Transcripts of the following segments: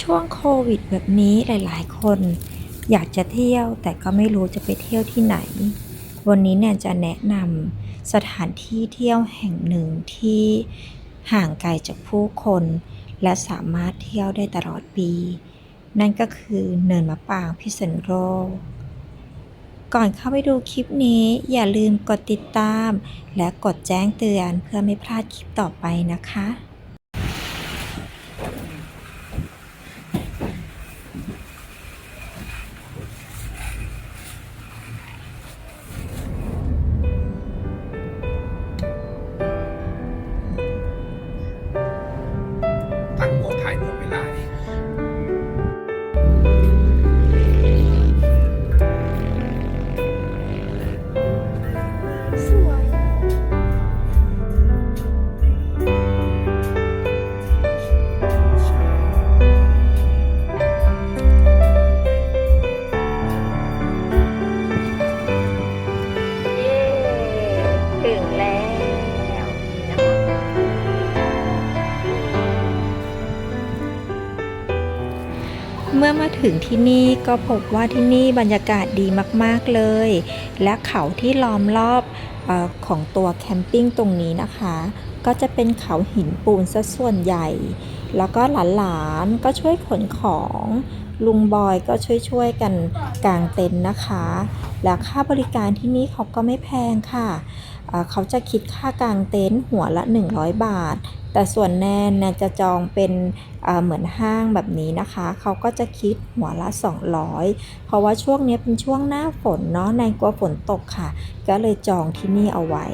ช่วงโควิดแบบนี้หลาย ๆ คน อยากจะเที่ยวแต่ก็ไม่รู้จะไปเที่ยวที่ไหน วันนี้เนี่ยจะแนะนำสถานที่เที่ยวแห่งหนึ่งที่ห่างไกลจากผู้คน และสามารถเที่ยวได้ตลอดปี นั่นก็คือเนินมะปรางพิษณุโลกก่อนเข้าไปดูคลิปนี้ อย่าลืมกดติดตาม และกดแจ้งเตือนเพื่อไม่พลาดคลิปต่อไปนะคะ มื่อมาถึงที่นี่ก็พบว่าที่นี่บรรยากาศดีมากๆเลย และเขาที่ล้อมรอบอของตัวแคมปิ้งตรงนี้นะคะ ก็จะเป็นเขาหินปูนซะส่วนใหญ่ แล้วก็หลานๆก็ช่วยขนของลุงบอยก็ช่วยๆกันกางเต็นท์นะคะ และค่าบริการที่นี่เขาก็ไม่แพงค่ะเขาจะคิดค่ากางเต็นท์หัวละ 100 บาท แต่ส่วนแนนเนี่ยจะจองเป็นเอ่อเหมือนห้างแบบนี้นะคะ เขาก็จะคิดหัวละ 200 เพราะว่าช่วงนี้เป็นช่วงหน้าฝนเนาะแนนกลัวฝนตกค่ะ ก็เลยจองที่นี่เอาไว้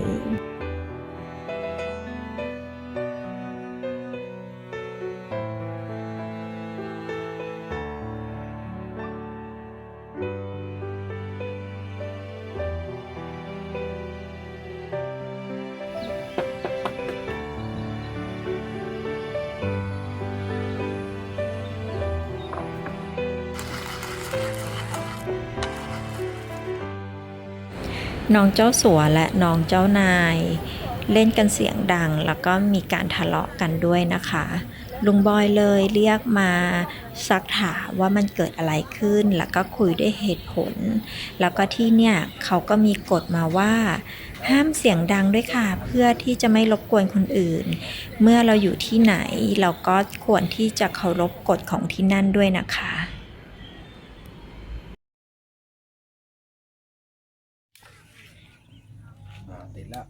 น้องเจ้าสัวและน้องเจ้านาย เล่นกันเสียงดัง แล้วก็มีการทะเลาะกันด้วยนะคะ ลุงบอยเลยเรียกมาซักถามว่ามันเกิดอะไรขึ้น แล้วก็คุยด้วยเหตุผล แล้วก็ที่เนี่ยเขาก็มีกฎมาว่า ห้ามเสียงดังด้วยค่ะ เพื่อที่จะไม่รบกวนคนอื่น เมื่อเราอยู่ที่ไหน เราก็ควรที่จะเคารพกฎของที่นั่นด้วยนะคะ ติดแล้ว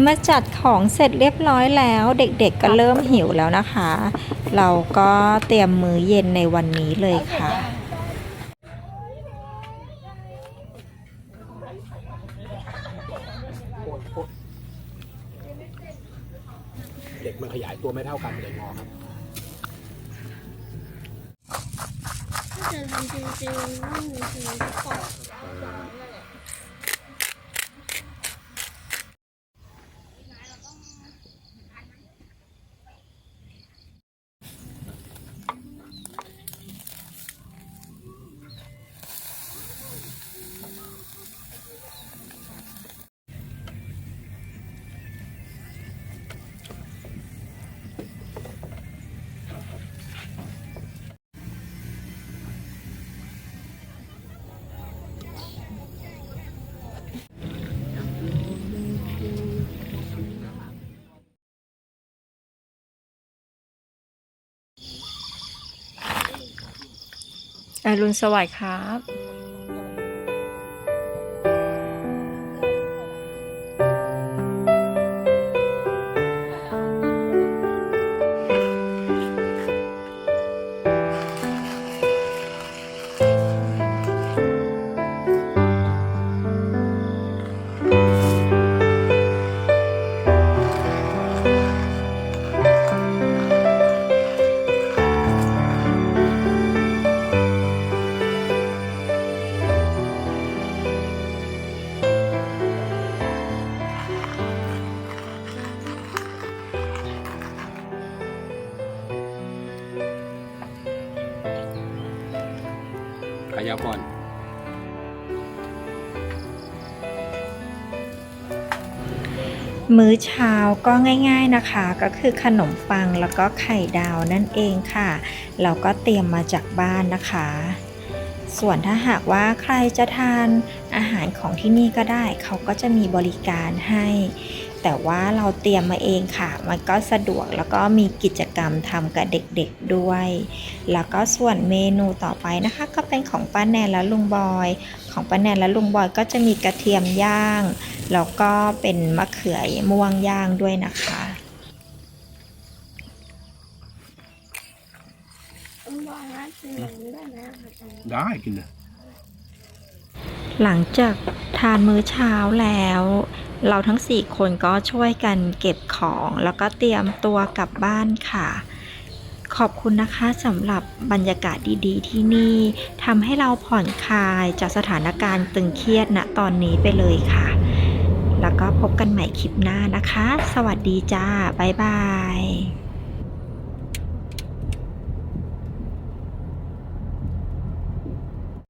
เมื่อจัดของเสร็จเรียบร้อยแล้ว เด็กๆก็เริ่มหิวแล้วนะคะ เราก็เตรียมมื้อเย็นในวันนี้เลยค่ะ เด็กมันขยายตัวไม่เท่ากันเลยงอครับ ถ้าจะทำจริง อรุณสวัสดิ์ครับ ขยาวก่อนมื้อเช้าก็ง่าย ๆนะคะ ก็คือขนมปังแล้วก็ไข่ดาวนั่นเองค่ะเราก็เตรียมมาจากบ้านนะคะ ส่วนถ้าหากว่าใครจะทานอาหารของที่นี่ก็ได้ เขาก็จะมีบริการให้ แต่ว่าเราเตรียมมาเองค่ะ มันก็สะดวกแล้วก็มีกิจกรรมทำกับเด็กๆด้วย แล้วก็ส่วนเมนูต่อไปนะคะ ก็เป็นของป้าแนนและลุงบอย ของป้าแนนและลุงบอยก็จะมีกระเทียมย่าง แล้วก็เป็นมะเขือม่วงย่างด้วยนะคะต้องบอกว่ากินอย่างนี้ได้ไหมอาจารย์ได้กินเลย หลังจากทานมื้อเช้าแล้ว เราทั้ง 4 คนก็ช่วยกันเก็บของแล้วก็เตรียมตัวกลับบ้านค่ะ ขอบคุณนะคะสำหรับบรรยากาศดีๆ ที่นี่ทำให้เราผ่อนคลายจากสถานการณ์ตึงเครียดณตอนนี้ไปเลยค่ะ แล้วก็พบกันใหม่คลิปหน้านะคะ สวัสดีจ้า บ๊ายบาย